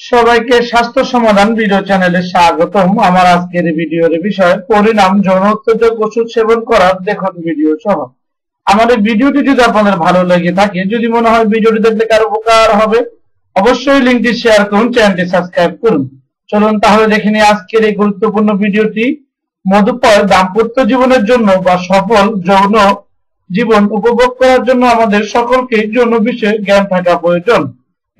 সবাইকে স্বাস্থ্য সমাধান ভিডিও চ্যানেলে স্বাগতম। আমার আজকের ভিডিওর বিষয়, পরিণাম, যৌন উত্তেজক, ওষুধ সেবন করার দেখুন ভিডিও সহ। আমার এই ভিডিওটি যদি আপনাদের ভালো লেগে থাকে, যদি মনে হয় ভিডিওটি দেখলে কারও উপকার হবে, অবশ্যই লিঙ্কটি শেয়ার করুন চ্যানেলটি সাবস্ক্রাইব করুন। চলুন তাহলে দেখে নিই আজকের এই গুরুত্বপূর্ণ ভিডিওটি মধুপয় দাম্পত্য জীবনের জন্য বা সফল যৌন জীবন উপভোগ করার জন্য আমাদের সকলকে যৌন বিষয়ে জ্ঞান থাকা প্রয়োজন।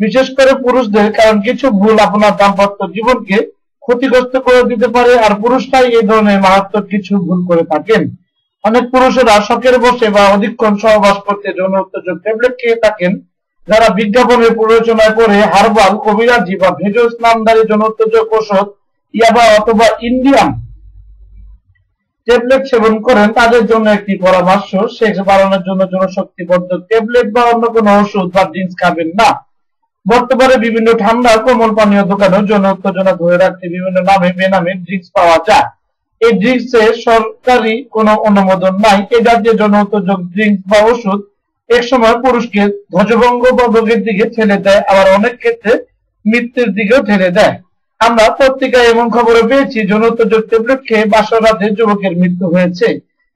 বিশেষ করে পুরুষদের, কারণ কিছু ভুল আপনার দাম্পত্য জীবনকে ক্ষতিগ্রস্ত করে দিতে পারে, আর পুরুষরাই এই ধরনের মারাত্মক কিছু ভুল করে থাকেন। অনেক পুরুষেরা শখের বসে বা অধিকক্ষণ সহবাস করতে যৌন উত্তেজক ট্যাবলেট খেয়ে থাকেন। যারা বিজ্ঞাপনের প্ররোচনায় পড়ে হার্বাল কবিরাজি বা ভেজস নামদারি যৌন উত্তেজক ঔষধ ইয়াবা অথবা ইন্ডিয়ান ট্যাবলেট সেবন করেন, তাদের জন্য একটি পরামর্শ, সেক্স বাড়ানোর জন্য জনশক্তিবর্ধক ট্যাবলেট বা অন্য কোনো ওষুধ বা ড্রিঙ্কস খাবেন না। বর্তমানে বিভিন্ন ঠান্ডা কোমল পানীয় দোকানেও যৌন উত্তেজনা ধরে রাখতে বিভিন্ন নামে বেনামে ড্রিঙ্কস পাওয়া যায়। এই ড্রিঙ্কস এ সরকারি কোনো অনুমোদন নাই। এ জাতীয় যৌন উত্তেজক ড্রিঙ্কস বা ওষুধ এক সময় পুরুষকে ধ্বজভঙ্গ বা রোগের দিকে ঠেলে দেয়, আবার অনেক ক্ষেত্রে মৃত্যুর দিকেও ঠেলে দেয়। আমরা পত্রিকায় এমন খবরে পেয়েছি যৌন উত্তেজক ট্যাবলেট খেয়ে বাসর রাতে যুবকের মৃত্যু হয়েছে।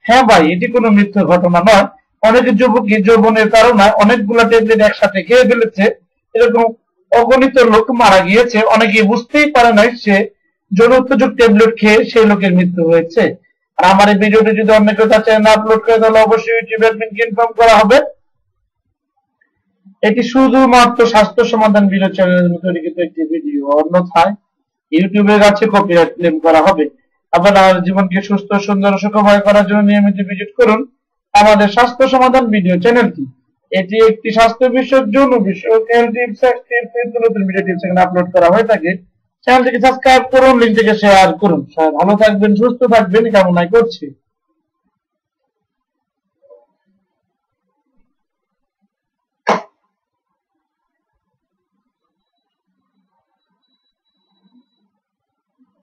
হ্যাঁ ভাই, এটি কোনো মৃত্যুর ঘটনা নয়। অনেক যুবকই যৌবনের কারণে অনেকগুলো ট্যাবলেট একসাথে খেয়ে ফেলেছে। এরকম অগণিত লোক মারা গিয়েছে। অনেকে বুঝতেই পারে নাই সে যৌন ট্যাবলেট খেয়ে সেই লোকের মৃত্যু হয়েছে। আর আমার এই ভিডিওটি যদি অন্য কেউ চ্যানেলে আপলোড করে, তাহলে অবশ্যই ইউটিউব ইনফর্ম করা হবে। এটি শুধুমাত্র স্বাস্থ্য সমাধান ভিডিও জন্য তৈরিকৃত একটি ভিডিও অন্যথায় ইউটিউবের কাছে কপিরাইট ক্লেম করা হবে। আপনার জীবনকে সুস্থ, সুন্দর সুখময় করার জন্য নিয়মিত ভিজিট করুন আমাদের স্বাস্থ্য সমাধান ভিডিও চ্যানেলটি এটি একটি স্বাস্থ্য বিষয়ক, যৌন বিষয়ক হেলথ টিপস নতুন ভিডিও টিপস এখানে আপলোড করা হয়ে থাকে। চ্যানেলটিকে সাবস্ক্রাইব করুন লিঙ্কটিকে শেয়ার করুন। ভালো থাকবেন, সুস্থ থাকবেন কামনাই করছি।